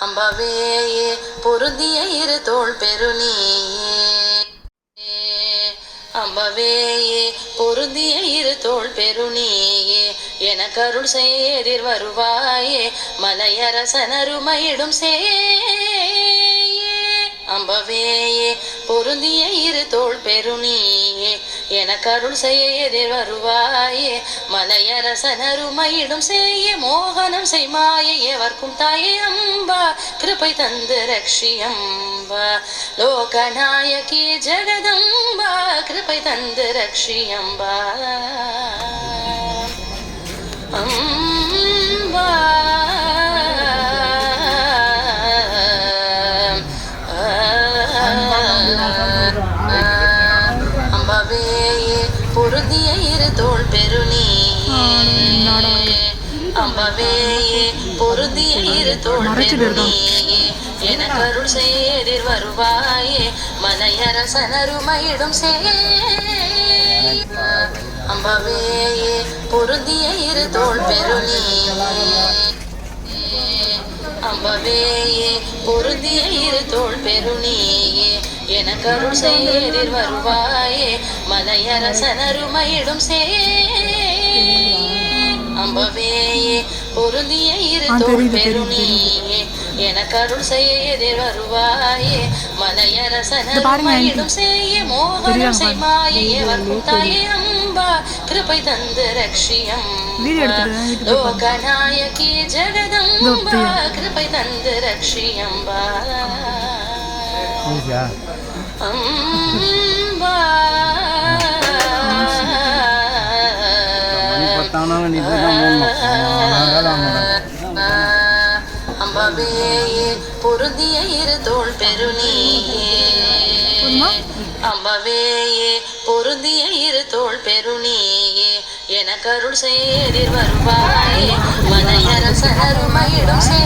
அம்பவேயே பொருந்திய இரு தோல் பெருநீயே. அம்பவேயே பொருந்திய இரு தோல் பெருநீயே. எனக்கு எனக்கருள் செய்திர் வருவாயே மலையரசனருமையிடும் சே அம்பவேயே பொருந்திய இரு தோல் பெருநீயே எனக்கருள் செய்திர் வருவாயே. மலையரசன் அருமையிடும் செய்ய மோகனம் செய்மாய எவர்க்கும் தாயே அம்பா. கிருப்பை தந்து ரக்ஷி அம்பா. லோகநாயகி ஜெகதம்பா கிருப்பை தந்து ரக்ஷி அம்பா. தோள் பெருநீயே அம்பவேயே பொருந்திய இரு தோள் பெருநீயே எனக்கு அருள் செய்திர் வருவாயே மலையரசனருமையிடும் சே. அம்பவேயே பொருந்திய இரு தோள் பெருநீயே அம்பவேயே பொருந்திய இரு தோள் பெருநீயே எனக்கு அருள் செய்திர் வருவாயே மலையரசனருமையிடும் சே. அம்பவேயே பொருந்திய இரு ஆ, தோள் தெரியுது, தெரியுது, பெருநீயே எனக்கு அருள் செய்திர் வருவாயே மலையரசனருமையிடும் செய்ய மோகனம் செய்மாயே எவர்க்கும் தாயே அம்பா கிருபை தந்து ரக்ஷி வீடியோ அம்பா எடுத்துட்டு வீட்டுக்கு போய் பாருங்க. லோகநாயகி ஜெகதம்பா கிருபை தந்து ரக்ஷி அம்பா மணி பத்தானாலும் நீ போய் தான் போடணும் பொருந்திய இரு தோள் பெருநீயே? அம்பவேயே பொருந்திய இரு தோள் பெருநீயே எனக்கு அருள் செய்திர் வருவாயே. மனையரசனருமையிடும் செய்ய